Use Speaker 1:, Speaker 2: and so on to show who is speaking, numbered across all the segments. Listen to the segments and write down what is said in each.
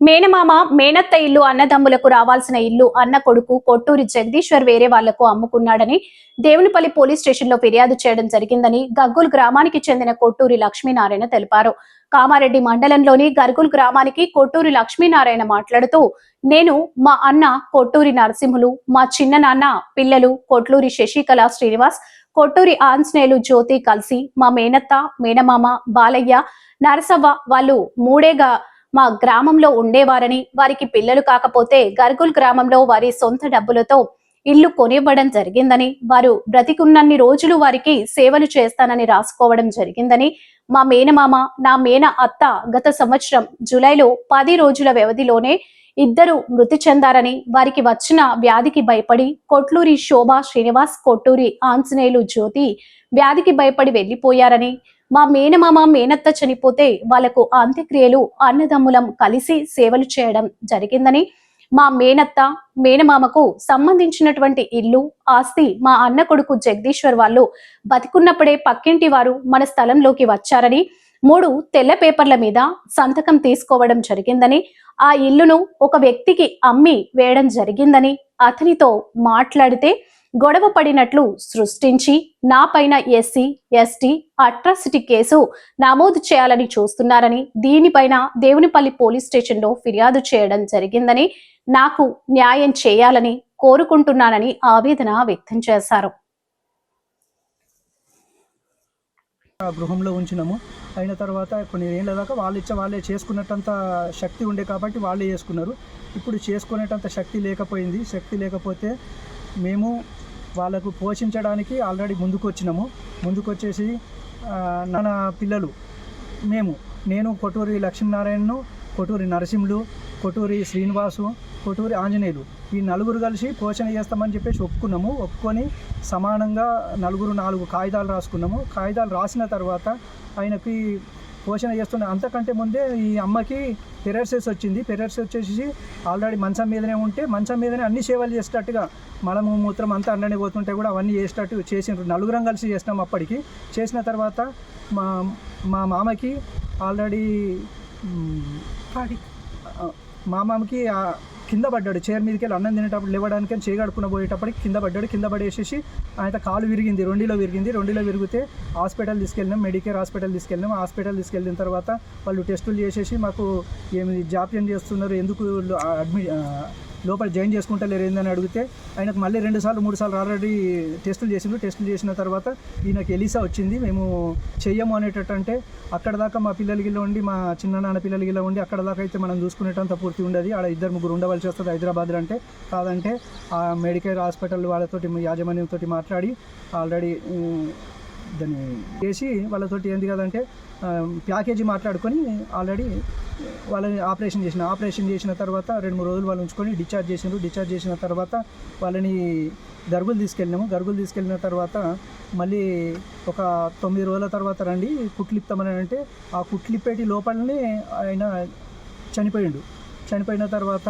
Speaker 1: మేనమామ మేనత్త ఇల్లు అన్నదమ్ములకు రావాల్సిన ఇల్లు అన్న కొడుకు కొట్టూరి జగదీశ్వర్ వేరే వాళ్ళకు అమ్ముకున్నాడని దేవునిపల్లి పోలీస్ స్టేషన్లో ఫిర్యాదు చేయడం జరిగిందని గగ్గుల్ గ్రామానికి చెందిన కొట్టూరి లక్ష్మీనారాయణ తెలిపారు. కామారెడ్డి మండలంలోని గర్గుల్ గ్రామానికి కొట్టూరి లక్ష్మీనారాయణ మాట్లాడుతూ నేను మా అన్న కొట్టూరి నరసింహులు మా చిన్న నాన్న పిల్లలు కొట్లూరి శశికళ శ్రీనివాస్ కొట్టూరి ఆంజనేయులు జ్యోతి కలిసి మా మేనత్త మేనమామ బాలయ్య నరసవ్వ వాళ్ళు మూడేగా మా గ్రామంలో ఉండేవారని వారికి పిల్లలు కాకపోతే గర్గుల్ గ్రామంలో వారి సొంత డబ్బులతో ఇల్లు కొనివ్వడం జరిగిందని వారు బ్రతికున్నన్ని రోజులు వారికి సేవలు చేస్తానని రాసుకోవడం జరిగిందని మా మేనమామ నా మేన అత్త గత సంవత్సరం జూలైలో పది రోజుల వ్యవధిలోనే ఇద్దరు మృతి చెందారని వారికి వచ్చిన వ్యాధికి భయపడి కొట్లూరి శోభ శ్రీనివాస్ కొట్టూరి ఆంజనేయులు జ్యోతి వ్యాధికి భయపడి వెళ్ళిపోయారని మా మేనమామ మేనత్త చనిపోతే వాళ్ళకు అంత్యక్రియలు అన్నదమ్ములం కలిసి సేవలు చేయడం జరిగిందని మా మేనత్త మేనమామకు సంబంధించినటువంటి ఇల్లు ఆస్తి మా అన్న కొడుకు జగదీశ్వర్ వాళ్ళు బతికున్నప్పుడే పక్కింటి వారు మన స్థలంలోకి వచ్చారని మూడు తెల్ల పేపర్ల మీద సంతకం తీసుకోవడం జరిగిందని ఆ ఇల్లును ఒక వ్యక్తికి అమ్మి వేయడం జరిగిందని అతనితో మాట్లాడితే గొడవ పడినట్లు సృష్టించి నా పైన ఎస్సీ ఎస్టీ అట్రాసిటీ కేసు నమోదు చేయాలని చూస్తున్నారని దీనిపైన దేవునిపల్లి పోలీస్ స్టేషన్లో ఫిర్యాదు చేయడం జరిగిందని నాకు న్యాయం చేయాలని కోరుకుంటున్నానని ఆవేదన వ్యక్తం చేశారు.
Speaker 2: ఆ గృహంలో ఉంచినాము. అయిన తర్వాత కొన్ని ఏళ్ళ దాకా వాళ్ళు ఇచ్చే వాళ్ళే చేసుకున్నట్టంత శక్తి ఉండే కాబట్టి వాళ్ళే చేసుకున్నారు. ఇప్పుడు చేసుకునేటంత శక్తి లేకపోయింది. శక్తి లేకపోతే మేము వాళ్ళకు పోషించడానికి ఆల్రెడీ ముందుకొచ్చినాము. ముందుకొచ్చేసి నా నాన్న పిల్లలు మేము నేను కొటూరి లక్ష్మీనారాయణను కొటూరి నరసింహులు కొటూరి శ్రీనివాసు కొటూరి ఆంజనేయులు ఈ నలుగురు కలిసి పోషణ చేస్తామని చెప్పేసి ఒప్పుకున్నాము. ఒప్పుకొని సమానంగా నలుగురు నాలుగు కాగితాలు రాసుకున్నాము. కాగితాలు రాసిన తర్వాత ఆయనకి పోషణ చేస్తున్న అంతకంటే ముందే ఈ అమ్మకి పెరర్సెస్ వచ్చింది. పెరర్స్ వచ్చేసి ఆల్రెడీ మంచం మీదనే ఉంటే మంచం మీదనే అన్ని సేవలు చేసేటట్టుగా మలము మూత్రం అంతా అండనే పోతుంటే కూడా అవన్నీ చేసేటట్టు చేసిండ్రు. నలుగురం కలిసి చేసినాం అప్పటికి. చేసిన తర్వాత మా మా మామకి ఆల్రెడీ మా మామకి కింద పడ్డాడు. చైర్ మీదకి వెళ్ళి అన్నం తినేటప్పుడు లేవడానికి చేయి చేయగడుకున్న పోయేటప్పటికి కింద పడ్డాడు. కింద పడేసేసి ఆయన కాలు విరిగింది రెండిలో విరిగింది. రెండిలో విరిగితే హాస్పిటల్ తీసుకెళ్ళినాం మెడికేర్ హాస్పిటల్ తీసుకెళ్ళినాం. హాస్పిటల్ తీసుకెళ్ళిన తర్వాత వాళ్ళు టెస్టులు చేసేసి మాకు ఏమి జాప్యం చేస్తున్నారు? ఎందుకు అడ్మిట్ లోపల జాయిన్ చేసుకుంటలేరు ఏందని అడిగితే ఆయనకు మళ్ళీ రెండు సార్లు మూడు సార్లు ఆల్రెడీ టెస్టులు చేసిండ్రు టెస్టులు చేసిన తర్వాత ఈయనకు ఎలిసా వచ్చింది. మేము చెయ్యము అనేటట్టు అంటే అక్కడ దాకా మా పిల్లలు గిల్ల ఉండి మా చిన్న నాన్న పిల్లలు గిల్ల ఉండి అక్కడ దాకా అయితే మనం చూసుకునేటంత పూర్తి ఉండదు. ఆడ ఇద్దరు ముగ్గురు ఉండవలసి వస్తుంది హైదరాబాద్లో అంటే. కాదంటే ఆ మెడికల్ హాస్పిటల్ వాళ్ళతోటి యాజమాన్యంతో మాట్లాడి ఆల్రెడీ దాన్ని చేసి వాళ్ళతోటి ఏంది కదంటే ప్యాకేజీ మాట్లాడుకొని ఆల్రెడీ వాళ్ళని ఆపరేషన్ చేసిన ఆపరేషన్ చేసిన తర్వాత రెండు మూడు రోజులు వాళ్ళు ఉంచుకొని డిశ్చార్జ్ చేసినారు డిశ్చార్జ్ చేసిన తర్వాత వాళ్ళని గర్గులు తీసుకెళ్ళినాము. గర్గులు తీసుకెళ్ళిన తర్వాత మళ్ళీ ఒక తొమ్మిది రోజుల తర్వాత రండి కుట్లిప్తామని అంటే ఆ కుట్లిప్పేటి లోపలనే ఆయన చనిపోయిండు. చనిపోయిన తర్వాత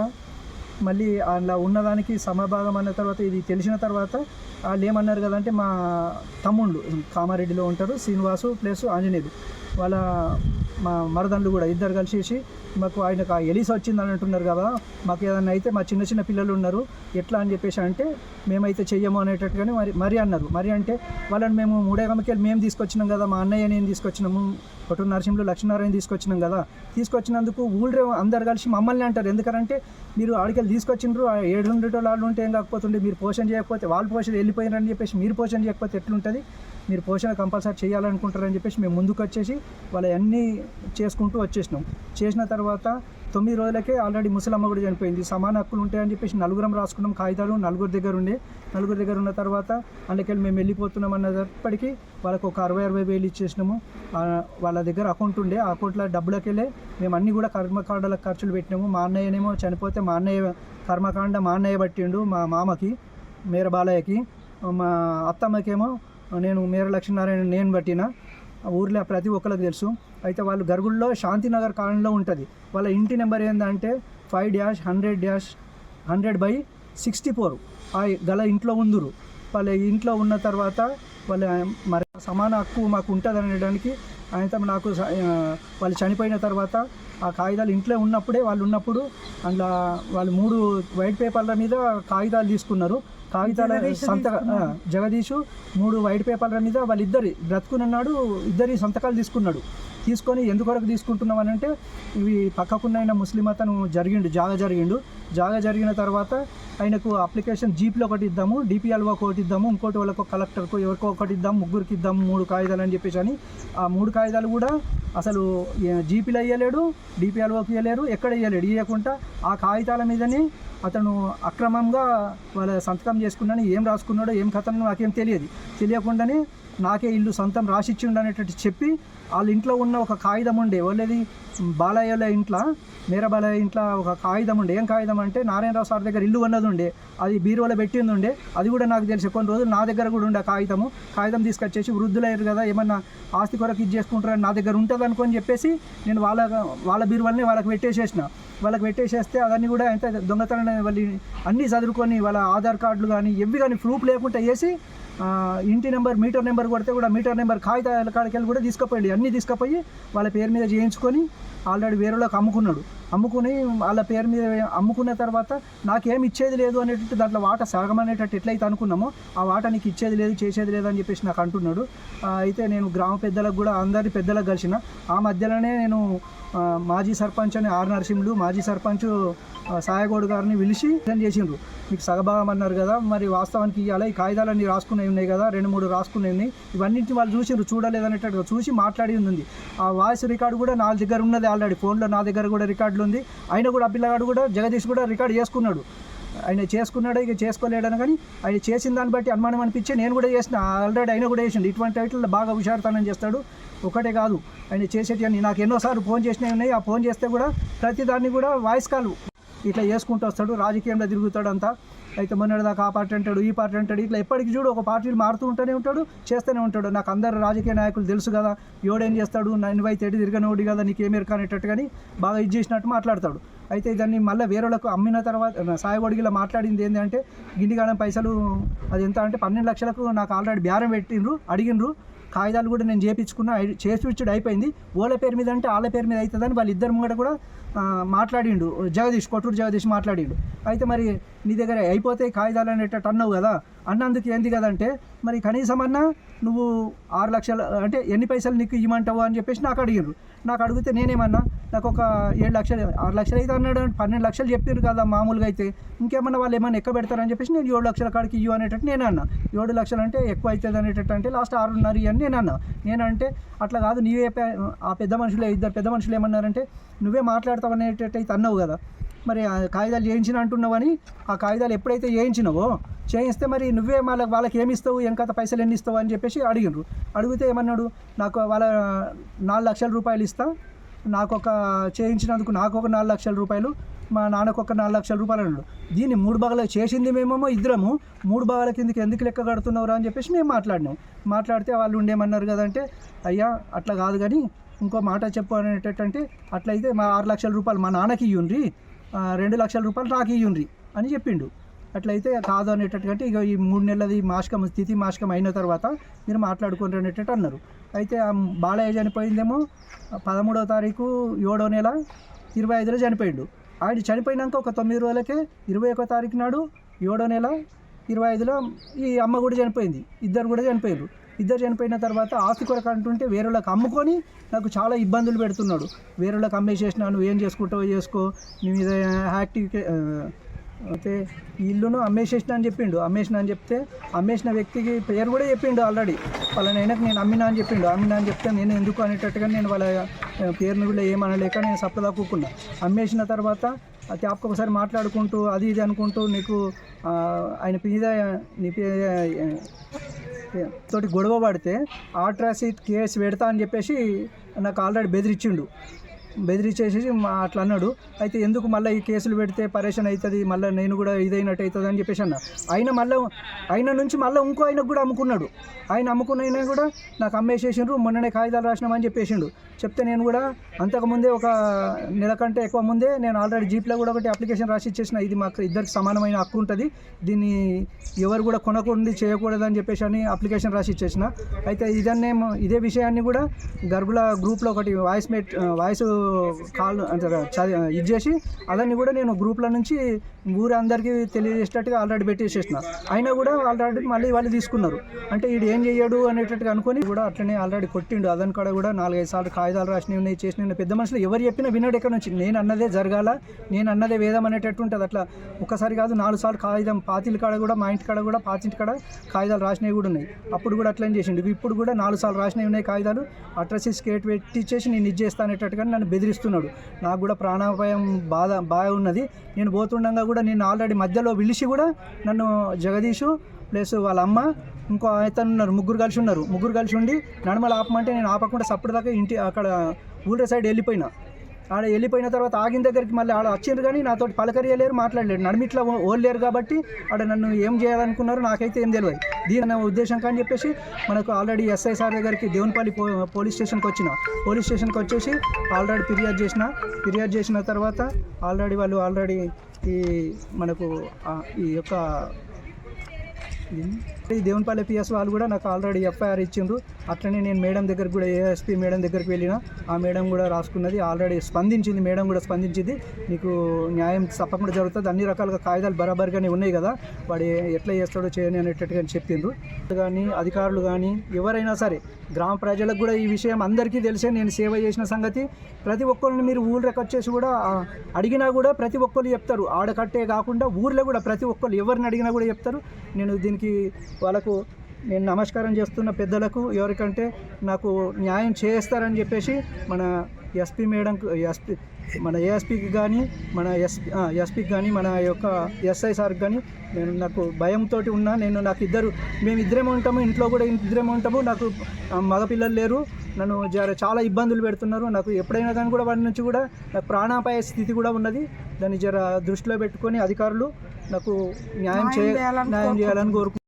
Speaker 2: మళ్ళీ అలా ఉన్నదానికి సమభాగం అన్న తర్వాత ఇది తెలిసిన తర్వాత వాళ్ళు ఏమన్నారు కదంటే మా తమ్ముళ్ళు కామారెడ్డిలో ఉంటారు శ్రీనివాసు ప్లస్ ఆంజనేయుడు వాళ్ళ మా మరదండ్లు కూడా ఇద్దరు కలిసేసి మాకు ఆయనకు ఆ ఎలిస వచ్చిందని అంటున్నారు కదా మాకు ఏదైనా అయితే మా చిన్న చిన్న పిల్లలు ఉన్నారు ఎట్లా అని చెప్పేసి అంటే మేమైతే చెయ్యము అనేటట్టుగానే మరి మరి అన్నారు. మరి అంటే వాళ్ళని మేము మూడేగమ్మకి వెళ్ళి మేము తీసుకొచ్చినాం కదా మా అన్నయ్య నేను తీసుకొచ్చినాము కొట్టూరు నరసింహులు లక్ష్మీనారాయణ తీసుకొచ్చినాం కదా. తీసుకొచ్చినందుకు ఊళ్ళో అందరు కలిసి మమ్మల్ని అంటారు. ఎందుకంటే మీరు ఆడికెళ్ళి తీసుకొచ్చిండ్రు ఆ ఏడు రెండు వాళ్ళు ఉంటే ఏం కాకపోతుండే? మీరు పోషణ చేయకపోతే వాళ్ళు పోషణ వెళ్ళిపోయినారని చెప్పేసి మీరు పోషణ చేయకపోతే ఎట్లుంటుంది? మీరు పోషణ కంపల్సరీ చేయాలనుకుంటారని చెప్పేసి మేము ముందుకు వచ్చేసి వాళ్ళ అన్నీ చేసుకుంటూ వచ్చేసినాం. చేసిన తర్వాత తొమ్మిది రోజులకే ఆల్రెడీ ముసలమ్మ కూడా చనిపోయింది. సమాన హక్కులు ఉంటాయని చెప్పేసి నలుగురం రాసుకున్నాం. కాగితాలు నలుగురు దగ్గర ఉండే. నలుగురు దగ్గర ఉన్న తర్వాత అందుకెళ్ళి మేము వెళ్ళిపోతున్నాం అన్నప్పటికీ వాళ్ళకు ఒక అరవై అరవై వేలు ఇచ్చేసినాము. వాళ్ళ దగ్గర అకౌంట్ ఉండే. ఆ అకౌంట్లో డబ్బులకి వెళ్ళే మేము అన్నీ కూడా కర్మకాండాల ఖర్చులు పెట్టినాము. మా అన్నయ్యనేమో చనిపోతే మా అన్నయ్య కర్మకాండ మా అన్నయ్య పట్టిండు మా మామకి మేర బాలయ్యకి మా అత్తమ్మకేమో నేను మేర లక్ష్మీనారాయణ నేను పట్టిన ఊర్లో ప్రతి ఒక్కరికి తెలుసు. అయితే వాళ్ళు గరుగుల్లో శాంతినగర్ కాలనీలో ఉంటుంది. వాళ్ళ ఇంటి నెంబర్ ఏంటంటే five dash hundred dash hundred by sixty four. ఆ గల ఇంట్లో ఉందురు. వాళ్ళ ఇంట్లో ఉన్న తర్వాత వాళ్ళ మరి సమాన హక్కు మాకు ఉంటుంది అనడానికి ఆయనతో నాకు వాళ్ళు చనిపోయిన తర్వాత ఆ కాగితాలు ఇంట్లో ఉన్నప్పుడే వాళ్ళు ఉన్నప్పుడు అందులో వాళ్ళు మూడు వైట్ పేపర్ల మీద కాగితాలు తీసుకున్నారు. కాగితాల సంతక ఆ, జగదీషు మూడు వైట్ పేపర్ల మీద వాళ్ళిద్దరి బ్రతుకునున్నాడు ఇద్దరి సంతకాలు తీసుకున్నాడు. తీసుకొని ఎందుకొరకు తీసుకుంటున్నాం అని అంటే ఇవి పక్కకున్న ముస్లిం అతను జరిగిండు జాగా జరిగిండు. జాగా జరిగిన తర్వాత ఆయనకు అప్లికేషన్ జీప్లో ఒకటి ఇద్దాము డిపిఎల్ఓ ఒకటి ఇద్దాము ఇంకోటి వాళ్ళకు కలెక్టర్కు ఎవరికో ఒకటి ఇద్దాం ముగ్గురికి ఇద్దాం మూడు కాగితాలు అని చెప్పేసి అని ఆ మూడు కాగితాలు కూడా అసలు జీపీలో అయ్యలేడు డిపిఎల్ఓకి ఇవ్వలేరు ఎక్కడ ఇవ్వలేడు ఇవ్వకుండా ఆ కాగితాల మీదనే అతను అక్రమంగా వాళ్ళ సంతకం చేసుకున్నాను ఏం రాసుకున్నాడో ఏం కథనో నాకేం తెలియదు. తెలియకుండానే నాకే ఇల్లు సొంతం రాసిచ్చిండు అనేటట్టు చెప్పి వాళ్ళ ఇంట్లో ఉన్న ఒక కాగితం ఉండే వాళ్ళది బాలయ్యల ఇంట్లో మేర బాలయ్య ఇంట్లో ఒక కాగితం ఉండే. ఏం కాగితం అంటే నారాయణరావు సార్ దగ్గర ఇల్లు ఉన్నది ఉండే. అది బీరువాలో పెట్టింది ఉండే. అది కూడా నాకు తెలిసి కొన్ని రోజులు నా దగ్గర కూడా ఉండే కాగితము. కాగితం తీసుకొచ్చేసి వృద్ధులయ్యారు కదా ఏమన్నా ఆస్తి కొరకు ఇది చేసుకుంటారని నా దగ్గర ఉంటుంది అనుకొని చెప్పేసి నేను వాళ్ళ వాళ్ళ బీరువాలని వాళ్ళకి పెట్టేసేసిన. వాళ్ళకి పెట్టేసేస్తే అవన్నీ కూడా ఎంత దొంగతనం వాళ్ళు అన్నీ చదువుకొని వాళ్ళ ఆధార్ కార్డులు కానీ ఎవి కానీ ప్రూఫ్ లేకుండా వేసి ఇంటి నెంబర్ మీటర్ నెంబర్ కొడితే కూడా మీటర్ నెంబర్ కాగితాల కాడికి వెళ్ళి కూడా తీసుకుపోయింది అన్నీ తీసుకుపోయి వాళ్ళ పేరు మీద చేయించుకొని ఆల్రెడీ వేరేలోకి అమ్ముకున్నాడు. అమ్ముకుని వాళ్ళ పేరు మీద అమ్ముకున్న తర్వాత నాకేం ఇచ్చేది లేదు అనేటట్టు దాంట్లో వాట సగం అనేటట్టు ఎట్లయితే అనుకున్నామో ఆ వాట నీకు ఇచ్చేది లేదు చేసేది లేదు అని చెప్పేసి నాకు అంటున్నాడు. అయితే నేను గ్రామ పెద్దలకు కూడా అందరి పెద్దలకు కలిసిన ఆ మధ్యలోనే నేను మాజీ సర్పంచ్ అని ఆర్ నరసింహులు మాజీ సర్పంచ్ సాయగోడు గారిని పిలిచి రిటర్న్ చేసిండ్రు? మీకు సగభాగం అన్నారు కదా మరి వాస్తవానికి ఇవ్వాలి ఈ కాగితాలన్నీ రాసుకునేవి ఉన్నాయి కదా రెండు మూడు రాసుకునేవి ఉన్నాయి. ఇవన్నింటిని వాళ్ళు చూసిండ్రు చూడలేదనేటట్టుగా చూసి మాట్లాడి ఉంది. ఆ వాయిస్ రికార్డు కూడా నా దగ్గర ఉన్నది ఆల్రెడీ ఫోన్లో నా దగ్గర కూడా రికార్డులు ఉంది ఆయన కూడా ఆ పిల్లగాడు కూడా జగదీష్ కూడా రికార్డ్ చేసుకున్నాడు. ఆయన చేసుకున్నాడు ఇక చేసుకోలేడని కానీ ఆయన చేసిన దాన్ని బట్టి అనుమానం అనిపించి నేను కూడా చేసిన. ఆల్రెడీ ఆయన కూడా చేసిండు. ఇటువంటి వాటిల్లో బాగా హుషారుతనం చేస్తాడు. ఒకటే కాదు ఆయన చేసేటి అని నాకు ఎన్నోసార్లు ఫోన్ చేసినవి ఉన్నాయి. ఆ ఫోన్ చేస్తే కూడా ప్రతి దాన్ని కూడా వాయిస్ కాల్ ఇట్లా చేసుకుంటూ వస్తాడు. రాజకీయంలో తిరుగుతాడు అంతా అయితే మొన్నటిదాకా ఆ పార్టీ అంటాడు ఈ పార్టీ అంటాడు ఇట్లా ఎప్పటికీ చూడు ఒక పార్టీలు మారుతూ ఉంటూనే ఉంటాడు చేస్తూనే ఉంటాడు. నాకు అందరు రాజకీయ నాయకులు తెలుసు కదా ఎవడేం చేస్తాడు నన్ను అయితే ఎటు తిరగనోడి కదా నీకేమేరు ఎరకనేటట్టు కానీ బాగా ఇది చేసినట్టు మాట్లాడతాడు. అయితే దాన్ని మళ్ళీ వేరేలకు అమ్మిన తర్వాత సాయగొడిగిలా మాట్లాడింది ఏంటంటే గిండిగానం పైసలు అది ఎంత అంటే పన్నెండు లక్షలకు నాకు ఆల్రెడీ బేరం పెట్టిండ్రు అడిగిండ్రు. కాగితాలు కూడా నేను చేపించుకున్నా ఐ- చేసి అయిపోయింది. ఓళ్ళ పేరు మీద అంటే వాళ్ళ పేరు మీద అవుతుందని వాళ్ళు ఇద్దరు ముంగట కూడా మాట్లాడిండు. జగదీష్ కొట్టూరు జగదీష్ మాట్లాడిండు. అయితే మరి నీ దగ్గర అయిపోతాయి కాగితాలు అనేటట్టు అన్నావు కదా? అన్నందుకు ఏంది కదంటే మరి కనీసం అన్నా నువ్వు ఆరు లక్షలు అంటే ఎన్ని పైసలు నీకు ఇవ్వమంటావు అని చెప్పేసి నాకు అడిగిండ్రు. నాకు అడిగితే నేనేమన్నా నాకు ఒక ఏడు లక్షలు ఆరు లక్షలు అయితే అన్నాడు పన్నెండు లక్షలు చెప్పారు కదా మామూలుగా అయితే. ఇంకేమన్నా వాళ్ళు ఏమన్నా ఎక్కువ పెడతారని చెప్పేసి నేను ఏడు లక్షల కాడికి ఇవ్వు అనేటట్టు నేను అన్నా. ఏడు లక్షలు అంటే ఎక్కువ అవుతుంది అనేటట్టు అంటే లాస్ట్ ఆరున్నర అని నేను అన్నా. నేనంటే అట్లా కాదు నీవే ఆ పెద్ద మనుషులే ఇద్దరు పెద్ద మనుషులు ఏమన్నారంటే నువ్వే మాట్లాడతావు అనేటట్టయితే అన్నావు కదా. మరి కాగితాలు చేయించిన అంటున్నావని ఆ కాగితాలు ఎప్పుడైతే చేయించినావో చేయిస్తే మరి నువ్వే వాళ్ళకి వాళ్ళకి ఏమి ఇస్తావు ఎంత పైసలు ఎన్ని ఇస్తావు అని చెప్పేసి అడిగినారు అడిగితే ఏమన్నాడు నాకు వాళ్ళ నాలుగు లక్షల రూపాయలు ఇస్తా. నాకు ఒక చేయించినందుకు నాకు ఒక నాలుగు లక్షల రూపాయలు మా నాన్నకు ఒక నాలుగు లక్షల రూపాయలు అన్నాడు. దీన్ని మూడు భాగాలు చేసింది మేమేమో ఇద్దరము. మూడు భాగాల కిందకి ఎందుకు లెక్క కడుతున్నవరా అని చెప్పేసి మేము మాట్లాడినాం. మాట్లాడితే వాళ్ళు ఉండేమన్నారు కదంటే అయ్యా అట్లా కాదు కానీ ఇంకో మాట చెప్పు అనేటట్టు అట్లయితే మా ఆరు లక్షల రూపాయలు మా నాన్నకి ఇయ్యుండ్రి రెండు లక్షల రూపాయలు నాకు ఇయ్యుండ్రి అని చెప్పిండు. అట్లయితే కాదు అనేటట్టు అంటే ఇక ఈ మూడు నెలలది మాషకం స్థితి మాషకం అయిన తర్వాత మీరు మాట్లాడుకోండి అనేటట్టు అన్నారు. అయితే ఆ బాలయ్య చనిపోయిందేమో పదమూడవ తారీఖు ఏడో నెల ఇరవై ఐదులో చనిపోయిండు. ఆయన చనిపోయినాక ఒక తొమ్మిది రోజులకే ఇరవై ఒకో తారీఖు నాడు ఏడో నెల ఇరవై ఐదులో ఈ అమ్మ కూడా చనిపోయింది ఇద్దరు కూడా చనిపోయారు ఇద్దరు చనిపోయిన తర్వాత ఆస్తి కొరకు అంటుంటే వేరేళ్ళకి అమ్ముకొని నాకు చాలా ఇబ్బందులు పెడుతున్నాడు. వేరేళ్ళకి అమ్మేసేసినా నువ్వు ఏం చేసుకుంటావో చేసుకో నీ మీద యాక్టివ్ అయితే ఇల్లును అమ్మేసేసిన అని చెప్పిండు. అమ్మేసిన అని చెప్తే అమ్మేసిన వ్యక్తికి పేరు కూడా చెప్పిండు ఆల్రెడీ. వాళ్ళనైనాక నేను అమ్మినా అని చెప్పిండు. అమ్మినా అని చెప్తే నేను ఎందుకు అనేటట్టుగా నేను వాళ్ళ పేరును కూడా ఏమనలేక నేను సప్పదా కూకున్నా అమ్మేసిన తర్వాత అది ట్యాప్కి ఒకసారి మాట్లాడుకుంటూ అది ఇది అనుకుంటూ నీకు ఆయన మీద నీ పే తోటి గొడవ పడితే ఆట్రాసిట్ కేసు పెడతా అని చెప్పేసి నాకు ఆల్రెడీ బెదిరించిండు బెదిరించేసేసి మా అట్లా అన్నాడు. అయితే ఎందుకు మళ్ళీ ఈ కేసులు పెడితే పరేషన్ అవుతుంది? మళ్ళీ నేను కూడా ఇదైనట్టు అవుతుంది అని చెప్పేసి అన్న. ఆయన మళ్ళీ ఆయన నుంచి మళ్ళీ ఇంకో ఆయనకు కూడా అమ్ముకున్నాడు. ఆయన అమ్ముకున్న ఆయన కూడా నాకు అమ్మేసేసిండ్రు మొన్ననే కాగితాలు రాసినామని చెప్పేసిండు. చెప్తే నేను కూడా అంతకుముందే ఒక నెల కంటే ఎక్కువ ముందే నేను ఆల్రెడీ జీప్లో కూడా ఒకటి అప్లికేషన్ రాసి ఇచ్చేసిన. ఇది మాకు ఇద్దరికి సమానమైన హక్కు ఉంటుంది. దీన్ని ఎవరు కూడా కొనకూడదు చేయకూడదు అని చెప్పేసి అని అప్లికేషన్ రాసి ఇచ్చేసిన. అయితే ఇదన్నే ఇదే విషయాన్ని కూడా గర్భుల గ్రూప్లో ఒకటి వాయిస్ మెట్ వాయిస్ కాల్ అంటే ఇది చేసి అదన్ని కూడా నేను గ్రూప్ల నుంచి ఊరందరికీ అందరికీ తెలియజేసేటట్టుగా ఆల్రెడీ పెట్టేసేసిన అయినా కూడా ఆల్రెడీ మళ్ళీ వాళ్ళు తీసుకున్నారు. అంటే వీడు ఏం చేయడు అనేటట్టుగా అనుకొని కూడా అట్లనే ఆల్రెడీ కొట్టిండు. అదని కూడా కూడా నాలుగైదు సార్లు కాగితాలు రాసినవి ఉన్నాయి చేసినవి పెద్ద మనుషులు ఎవరు చెప్పినా వినడు ఎక్కడ నుంచి. నేను అన్నదే జరగాల నేను అన్నదే వేదం అనేటట్టు ఉంటుంది అట్లా. ఒకసారి కాదు నాలుగు సార్లు కాగితం పాతిల కాడ కూడా మా ఇంటి కాడ కూడా పాతింటి కాడ కాగితాలు రాసినవి కూడా ఉన్నాయి. అప్పుడు కూడా అట్లనే చేసిండు. ఇప్పుడు కూడా నాలుగు సార్లు రాసినవి ఉన్నాయి కాగితాలు. అట్రసీ స్కేట్ పెట్టించేసి నేను ఇది చేస్తా అనేటట్టుగా నన్ను బెదిరిస్తున్నాడు. నాకు కూడా ప్రాణాపాయం బాధ బాగా ఉన్నది. నేను పోతుండగా కూడా నేను ఆల్రెడీ మధ్యలో పిలిచి కూడా నన్ను జగదీషు ప్లస్ వాళ్ళ అమ్మ ఇంకో అతను ఉన్నారు ముగ్గురు కలిసి ఉన్నారు. ముగ్గురు కలిసి ఉండి నడమలు ఆపమంటే నేను ఆపకుండా సప్పుడు దాకా ఇంటి అక్కడ ఊళ్ళ సైడ్ వెళ్ళిపోయినా. ఆడ వెళ్ళిపోయిన తర్వాత ఆగిన దగ్గరికి మళ్ళీ ఆడ వచ్చిండ్రు కానీ నాతో పలకరియలేరు మాట్లాడలేరు. నడిమిట్లా ఓడలేరు కాబట్టి ఆడ నన్ను ఏం చేయాలనుకున్నారో నాకైతే ఏం తెలియదు. దీని నా ఉద్దేశం కానీ చెప్పేసి మనకు ఆల్రెడీ ఎస్ఐ సార్ దగ్గరికి దేవునిపల్లి పో పోలీస్ స్టేషన్కి వచ్చిన. పోలీస్ స్టేషన్కి వచ్చేసి ఆల్రెడీ ఫిర్యాదు చేసిన. ఫిర్యాదు చేసిన తర్వాత ఆల్రెడీ వాళ్ళు ఆల్రెడీ ఈ మనకు ఈ యొక్క ఈ దేవునిపల్లి పిఎస్ వాళ్ళు కూడా నాకు ఆల్రెడీ ఎఫ్ఐఆర్ ఇచ్చిండ్రు. అట్లనే నేను మేడం దగ్గర కూడా ఏఎస్పీ మేడం దగ్గరికి వెళ్ళిన. ఆ మేడం కూడా రాసుకున్నది ఆల్రెడీ స్పందించింది మేడం కూడా స్పందించింది. నీకు న్యాయం తప్పకుండా జరుగుతుంది. అన్ని రకాలుగా కాగితాలు బరాబర్గానే ఉన్నాయి కదా. వాడు ఎట్లా చేస్తాడో చేయని అనేటట్టుగా చెప్పిండ్రు. కానీ అధికారులు కానీ ఎవరైనా సరే గ్రామ ప్రజలకు కూడా ఈ విషయం అందరికీ తెలిసే నేను సేవ చేసిన సంగతి. ప్రతి ఒక్కరిని మీరు ఊళ్ళకి వచ్చేసి కూడా అడిగినా కూడా ప్రతి ఒక్కరు చెప్తారు. ఆడకట్టే కాకుండా ఊర్లో కూడా ప్రతి ఒక్కరు ఎవరిని అడిగినా కూడా చెప్తారు. నేను దీనికి వాళ్ళకు నేను నమస్కారం చేస్తున్న పెద్దలకు ఎవరికంటే నాకు న్యాయం చేస్తారని చెప్పేసి మన ఎస్పీ మేడంకు ఎస్పీ మన ఏఎస్పీకి కానీ మన ఎస్పీ ఎస్పీకి కానీ మన యొక్క ఎస్ఐ సార్కి కానీ నేను నాకు భయంతో ఉన్నా. నేను నాకు ఇద్దరు మేము ఇద్దరేమో ఉంటాము ఇంట్లో కూడా ఇద్దరేమో ఉంటాము. నాకు మగపిల్లలు లేరు. నన్ను జర చాలా ఇబ్బందులు పెడుతున్నారు. నాకు ఎప్పుడైనా కానీ కూడా వాడి నుంచి కూడా నాకు ప్రాణాపాయ స్థితి కూడా ఉన్నది. దాన్ని జర దృష్టిలో పెట్టుకొని అధికారులు నాకు న్యాయం చేయ న్యాయం చేయాలని కోరుకుంటున్నాను.